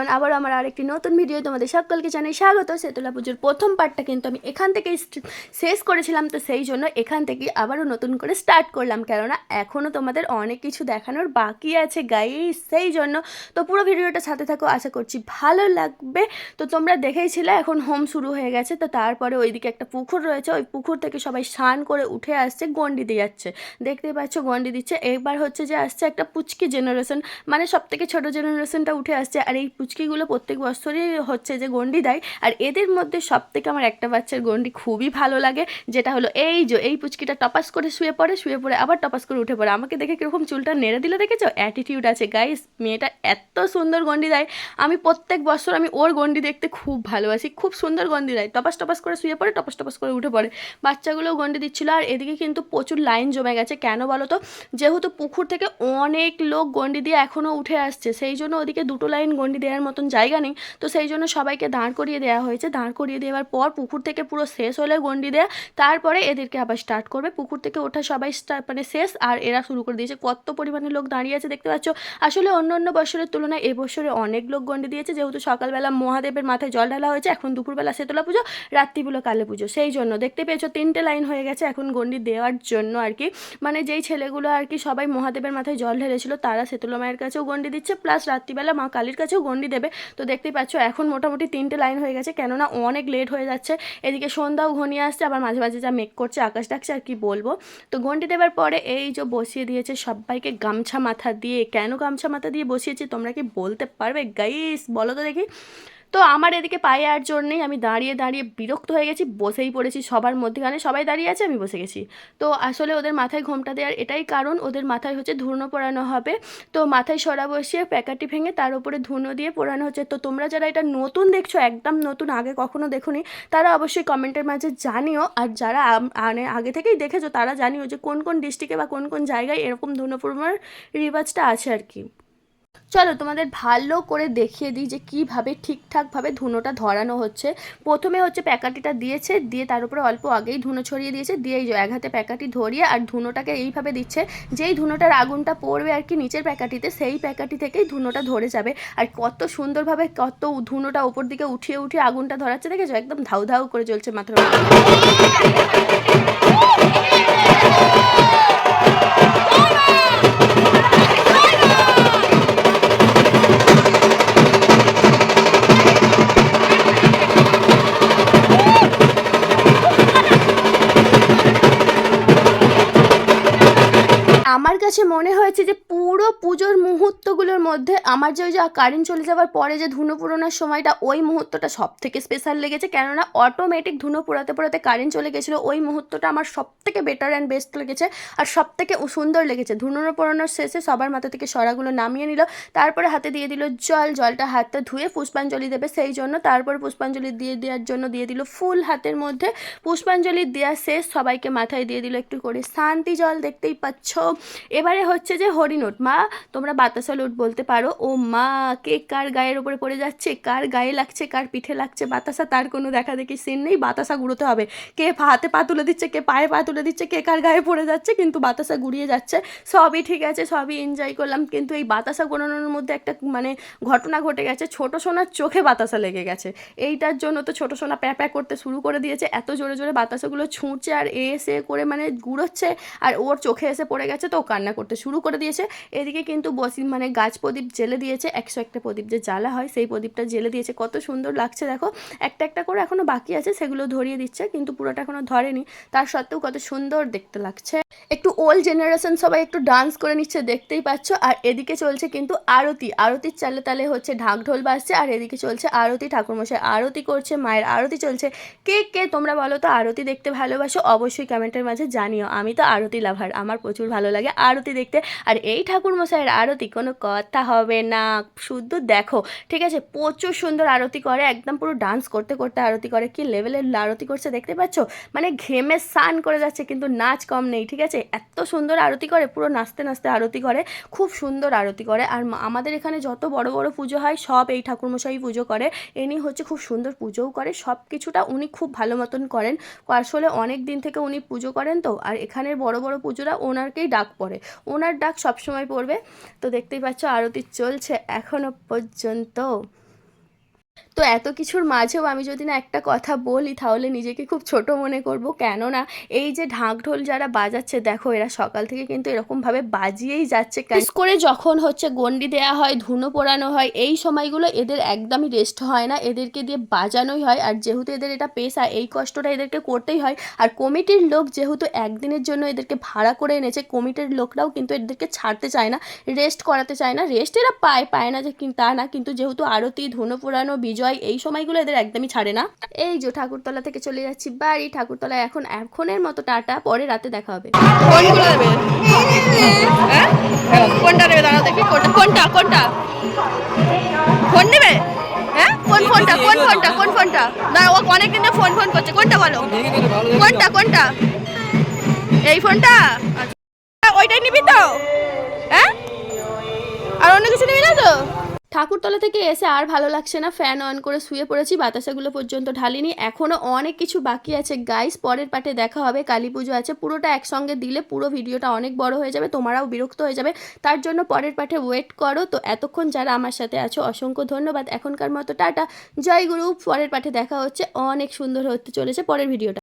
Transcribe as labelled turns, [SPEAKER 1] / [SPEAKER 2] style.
[SPEAKER 1] Everyone আবার আমার আরেকটি নতুন ভিডিও তোমাদের সকলকে জানাই স্বাগত। সেতলা পুজোর প্রথম পার্টটা কিন্তু আমি এখান st- শেষ করেছিলাম, তো সেই জন্য এখান থেকেই আবারও নতুন করে স্টার্ট করলাম। কেননা এখনও তোমাদের অনেক কিছু দেখানোর বাকি আছে গাই সেই জন্য তো পুরো ভিডিওটা সাথে থাকো, আশা করছি ভালো লাগবে। তো তোমরা দেখেইছিলে এখন হোম শুরু হয়ে গেছে, তো তারপরে ওইদিকে একটা পুকুর রয়েছে, ওই পুকুর থেকে সবাই স্নান করে উঠে আসছে, গন্ডি দিয়ে যাচ্ছে। দেখতেই পাচ্ছ গন্ডি দিচ্ছে, এবার হচ্ছে যে আসছে একটা পুচকি জেনারেশন মানে সব থেকে ছোটো জেনারেশনটা উঠে আসছে, আর এই পুচকিগুলো প্রত্যেক বছরই হচ্ছে যে গন্ডি দেয়। আর এদের মধ্যে সব থেকে আমার একটা বাচ্চার গন্ডি খুবই ভালো লাগে, যেটা হলো এই যে, এই পুচকিটা টপাস করে শুয়ে পড়ে শুয়ে পড়ে আবার টপাস করে উঠে পড়ে। আমাকে দেখে কীরকম চুলটা নেড়ে দিলে দেখেছ? অ্যাটিটিউড আছে। গাইস মেয়েটা এত সুন্দর গন্ডি দেয়। আমি প্রত্যেক বছর আমি ওর গন্ডি দেখতে খুব ভালোবাসি। খুব সুন্দর গন্ডি দেয়। টপাস টপাস করে শুয়ে পড়ে, টপাস টপাস করে উঠে পড়ে। বাচ্চাগুলোও গন্ডি দিচ্ছিল। আর এদিকে কিন্তু প্রচুর লাইন জমে গেছে। কেন বলো তো? যেহেতু পুকুর থেকে অনেক লোক গন্ডি দিয়ে এখনও উঠে আসছে, সেই জন্য ওদিকে দুটো লাইন গন্ডি দেওয়ার মতন জায়গা নেই। তো সেই জন্য সবাইকে দাঁড় করিয়ে দেওয়া হয়েছে। দাঁড় করিয়ে দেওয়ার পর পুকুর থেকে পুরো শেষ হলে গন্ডি দেয়া। তারপরে এদেরকে আবার স্টার্ট করবে। পুকুর থেকে ওঠা সবাই মানে শেষ। আর এরা শুরু করে দিয়েছে। কত পরিমাণে লোক দাঁড়িয়ে আছে দেখতে পাচ্ছ? আসলে অন্য অন্য বছরের তুলনায় এবছরে অনেক লোক গন্ডি দিয়েছে। যেহেতু সকালবেলা মহাদেবের মাথায় জল ঢালা হয়েছে, এখন দুপুরবেলা শীতলা পুজো, রাত্রিবেলা কালী পুজো। সেই জন্য দেখতে পেয়েছ, তিনটে লাইন হয়ে গেছে এখন গন্ডি দেওয়ার জন্য আর কি। মানে যেই ছেলেগুলো আর কি সবাই মহাদেবের মাথায় জল ঢেলেছিল, তারা শীতলা মায়ের কাছেও গন্ডি দিচ্ছে। প্লাস রাত্রিবেলা মা কালীর কাছেও গন্ডি দেবে। তো দেখতেই পাচ্ছ, এখন মোটামুটি তিনটে লাইন হয়ে গেছে, কেননা অনেক লেট হয়ে যাচ্ছে। এদিকে সন্ধ্যাও ঘনিয়ে আসছে, আবার মাঝে মাঝে যা মেক করছে, আকাশ ডাকছে, আর কি বলব। তো ঘন্টি দেবার পরে এই যে বসিয়ে দিয়েছে সবাইকে গামছা মাথা দিয়ে। কেন গামছা মাথা দিয়ে বসিয়েছে, তোমরা কি বলতে পারবে? গাইস বলো তো দেখি। তো আমার এদিকে পায়ে আর জোর নেই, আমি দাঁড়িয়ে দাঁড়িয়ে বিরক্ত হয়ে গেছি, বসেই পড়েছি, সবার মধ্যেখানে সবাই দাঁড়িয়ে আছে, আমি বসে গেছি। তো আসলে ওদের মাথায় ঘোমটা দেওয়ার এটাই কারণ, ওদের মাথায় হচ্ছে ধুনো পোড়ানো হবে। তো মাথায় সরা বসিয়ে প্যাকাটি ভেঙে তার উপরে ধুনো দিয়ে পোড়ানো হচ্ছে। তো তোমরা যারা এটা নতুন দেখছ, একদম নতুন, আগে কখনো দেখোনি, তারা অবশ্যই কমেন্টের মাঝে জানিও। আর যারা মানে আগে থেকেই দেখেছ, তারা জানিও যে কোন কোন ডিস্ট্রিক্টে বা কোন কোন জায়গায় এরকম ধুনো পোড়ানোর রিবাজটা আছে আর কি। চলো তোমাদের ভালো করে দেখিয়ে দিই যে কীভাবে ঠিকঠাকভাবে ধুনোটা ধরানো হচ্ছে। প্রথমে হচ্ছে প্যাকাটিটা দিয়েছে, দিয়ে তার উপরে অল্প আগেই ধুনো ছড়িয়ে দিয়েছে, দিয়ে এই এক হাতে প্যাকাটি ধরিয়ে আর ধুনোটাকে এইভাবে দিচ্ছে, যেই ধুনোটার আগুনটা পড়বে আর কি নিচের প্যাকাটিতে, সেই প্যাকাটি থেকেই ধুনোটা ধরে যাবে। আর কত সুন্দরভাবে কত ধুনোটা উপর দিকে উঠিয়ে উঠিয়ে আগুনটা ধরাচ্ছে, দেখেছ? একদম ধাউ ধাউ করে চলছে মাথার আমার কাছে মনে হয়েছে যে পুরো পুজোর মুহূর্তগুলোর মধ্যে আমার যে ওই যে কারেন্ট চলে যাওয়ার পরে যে ধুনো পোড়ানোর সময়টা, ওই মুহূর্তটা সব থেকে স্পেশাল লেগেছে। কেননা অটোমেটিক ধুনো পোড়াতে পোড়াতে কারেন্ট চলে গেছিল, ওই মুহূর্তটা আমার সব থেকে বেটার অ্যান্ড বেস্ট লেগেছে আর সব থেকে সুন্দর লেগেছে। ধুনো পোড়ানোর শেষে সবার মাথা থেকে সরাগুলো নামিয়ে নিল, তারপরে হাতে দিয়ে দিল জল, জলটা হাতটা ধুয়ে পুষ্পাঞ্জলি দেবে। সেই জন্য তারপর পুষ্পাঞ্জলি দিয়ে দেওয়ার জন্য দিয়ে দিল ফুল হাতের মধ্যে। পুষ্পাঞ্জলি দেওয়া শেষ, সবাইকে মাথায় দিয়ে দিল একটু করে শান্তি জল, দেখতেই পাচ্ছ? এবারে হচ্ছে যে হরিণোট মা। তোমরা বাতাসা লুট বলতে পারো। ও মা, কে কার গায়ের উপরে পড়ে যাচ্ছে? কার গায়ে লাগছে? কার পিঠে লাগছে? বাতাসা, তার কোনো দেখা দেখি সিন নেই। বাতাসা গুঁড়োতে হবে। কে হাতে পা তুলে দিচ্ছে? কে পায়ে পা তুলে দিচ্ছে? কে কার গায়ে পড়ে যাচ্ছে? কিন্তু বাতাসা গুড়িয়ে যাচ্ছে। সবই ঠিক আছে, সবই এনজয় করলাম। কিন্তু এই বাতাসা গোনানোর মধ্যে একটা মানে ঘটনা ঘটে গেছে। ছোট সোনার চোখে বাতাসা লেগে গেছে। এইটার জন্য তো ছোট সোনা প্যাঁ প্যাঁ করতে শুরু করে দিয়েছে। এত জোরে জোরে বাতাসাগুলো ছুঁড়ছে আর এ এসে করে মানে গুঁড়োচ্ছে। আর ওর চোখে এসে পড়ে গেছে। তো কান্না করতে শুরু করে দিয়েছে। এদিকে কিন্তু বসি মানে গাছ প্রদীপ জেলে দিয়েছে, একশো একটা প্রদীপ যে জ্বালা হয় সেই প্রদীপটা জেলে দিয়েছে। কত সুন্দর লাগছে দেখো। একটা একটা করে এখনও বাকি আছে, সেগুলো ধরিয়ে দিচ্ছে, কিন্তু পুরোটা এখনও ধরেনি। তার সত্ত্বেও কত সুন্দর দেখতে লাগছে। একটু ওল্ড জেনারেশন সবাই একটু ডান্স করে নিচ্ছে, দেখতেই পাচ্ছ। আর এদিকে চলছে কিন্তু আরতি। আরতির চালে তালে হচ্ছে ঢাক ঢোল বাজছে, আর এদিকে চলছে আরতি ঠাকুরমশাই। আরতি করছে, মায়ের আরতি চলছে। কে কে তোমরা বলো তো আরতি দেখতে ভালোবাসো? অবশ্যই কমেন্টের মাঝে জানিও। আমি তো আরতি লাভার আমার প্রচুর ভালো লাগে আরতি দেখতে। আর এই ঠাকুরমশাইয়ের আরতি কোনো কথা হবে না। শুধু দেখো, ঠিক আছে? প্রচুর সুন্দর আরতি করে, একদম পুরো ডান্স করতে করতে আরতি করে। কি লেভেলের আরতি করছে দেখতে পাচ্ছ? মানে ঘেমে স্নান করে যাচ্ছে, কিন্তু নাচ কম নেই, ঠিক আছে? এত সুন্দর আরতি করে, পুরো নাচতে নাচতে আরতি করে, খুব সুন্দর আরতি করে। আর আমাদের এখানে যত বড় বড় পুজো হয়, সব এই ঠাকুরমশাই পুজো করে। এনি হচ্ছে খুব সুন্দর পুজোও করে, সব কিছুটা উনি খুব ভালো মতন করেন। আসলে অনেক দিন থেকে উনি পুজো করেন তো, আর এখানের বড় বড় পুজোরা ওনারকেই ডাক পড়ে। ওনার ডাক সবসময় পড়বে। তো দেখতেই পাচ্ছ, আরতি চলছে এখনও পর্যন্ত। তো এত কিছুর মাঝেও আমি যদি না একটা কথা বলি, তাহলে নিজেকে খুব ছোট মনে করব। কেননা এই যে ঢাক ঢোল যারা বাজাচ্ছে, দেখো এরা সকাল থেকে কিন্তু এরকমভাবে বাজিয়েই যাচ্ছে বিশেষ করে যখন হচ্ছে গন্ডি দেয়া হয়, ধুনো পোড়ানো হয়, এই সময়গুলো এদের একদমই রেস্ট হয় না। এদেরকে দিয়ে বাজানোই হয়। আর যেহেতু এদের এটা পেশা, এই কষ্টটা এদেরকে করতেই হয়। আর কমিটির লোক যেহেতু একদিনের জন্য এদেরকে ভাড়া করে এনেছে, কমিটির লোকরাও কিন্তু এদেরকে ছাড়তে চায় না রেস্ট করাতে চায় না। রেস্ট এরা পায় পায় না যে তা না। কিন্তু যেহেতু আরতি, ধুনো পোড়ানো, বিজয় এই সময়গুলো এদের একদমই ছাড়ে না। এই যে ঠাকুরতলা থেকে চলে যাচ্ছি বাড়ি। ঠাকুরতলা এখন এখনের মতো টাটা পরে রাতে দেখা হবে। হ্যাঁ? কোনটা নেবে দাঁড়াও দেখি কোনটা? কোনটা? কোনটা? ফোন নেবে? হ্যাঁ? কোন ফোনটা? কোন ফোনটা? কোন ফোনটা? না ও অনেকদিন ফোন ফোন করছে। কোনটা বলো? কোনটা? কোনটা? এই ফোনটা? আচ্ছা। ওইটাই নিবি তো? হ্যাঁ? আর অন্য কিছু নিবি না? ঠাকুরতলা থেকে এসে আর ভালো লাগছে না। ফ্যান অন করে শুয়ে পড়েছি, বাতাসাগুলো পর্যন্ত ঢালিনি। এখনও অনেক কিছু বাকি আছে। গাইস পরের পাটে দেখা হবে। কালী পুজো আছে। পুরোটা একসঙ্গে দিলে পুরো ভিডিওটা অনেক বড় হয়ে যাবে, তোমরাও বিরক্ত হয়ে যাবে। তার জন্য পরের পাঠে ওয়েট করো। তো এতক্ষণ যারা আমার সাথে আছো, অসংখ্য ধন্যবাদ। এখনকার মতো টাটা। জয় গুরু। পরের পাঠে দেখা হচ্ছে। অনেক সুন্দর হতে চলেছে। পরের ভিডিওটা